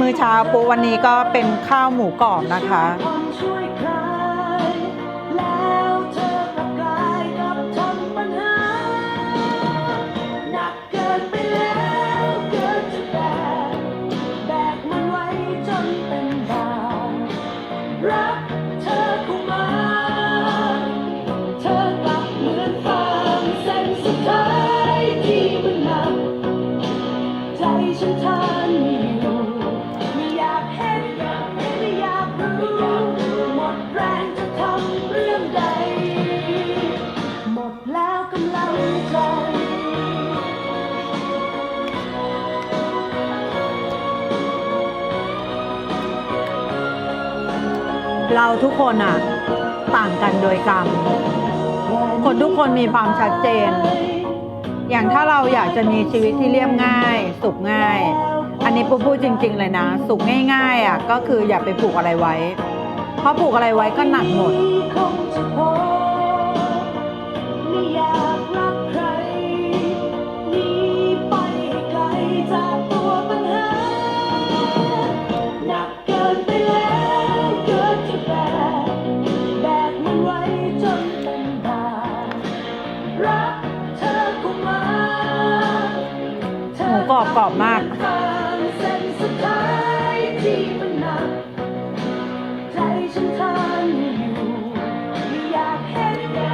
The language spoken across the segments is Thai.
มื้อเช้าปุ๊วันนี้ก็เป็นข้าวหมูกรอบนะคะคนช่วยใค เราทุกคนอะต่างกันโดยกรรม คนทุกคนมีความชัดเจน อย่างถ้าเราอยากจะมีชีวิตที่เรียบง่าย สุขง่าย อันนี้ปูพูดจริง ๆ เลยนะ สุขง่ายๆอะก็คืออย่าไปผูกอะไรไว้ เพราะผูกอะไรไว้ก็หนักหมด กรอบกรอบมาก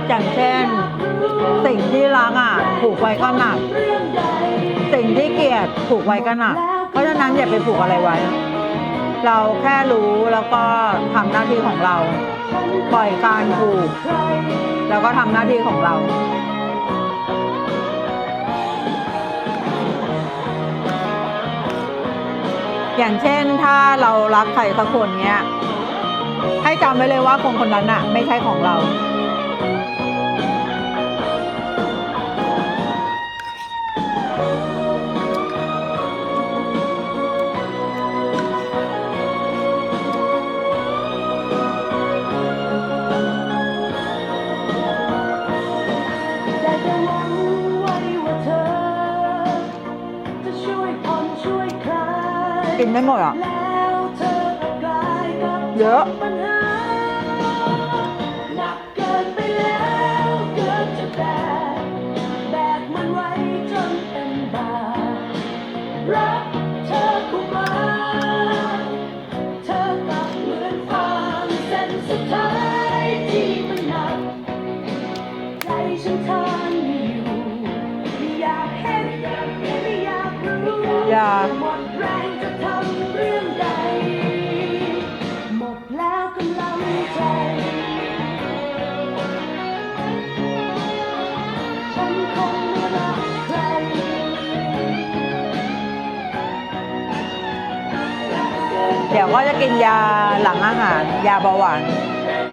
อย่างเช่น สิ่งที่รักอะผูกไว้ก็หนัก สิ่งที่เกลียดผูกไว้ก็หนัก เพราะฉะนั้นอย่าไปผูกอะไรไว้ เราแค่รู้แล้วก็ทำหน้าที่ของเรา ปล่อยการผูก แล้วก็ทำหน้าที่ของเรา อย่างเช่นถ้าเรารักใครสักคนเนี้ยให้จำไว้เลยว่าคนคนนั้นอะไม่ใช่ของเรา กินไม่หมดอะเธอก็กลายกับเยอะ เดี๋ยวก็จะกินยาหลังอาหาร ยาเบาหวาน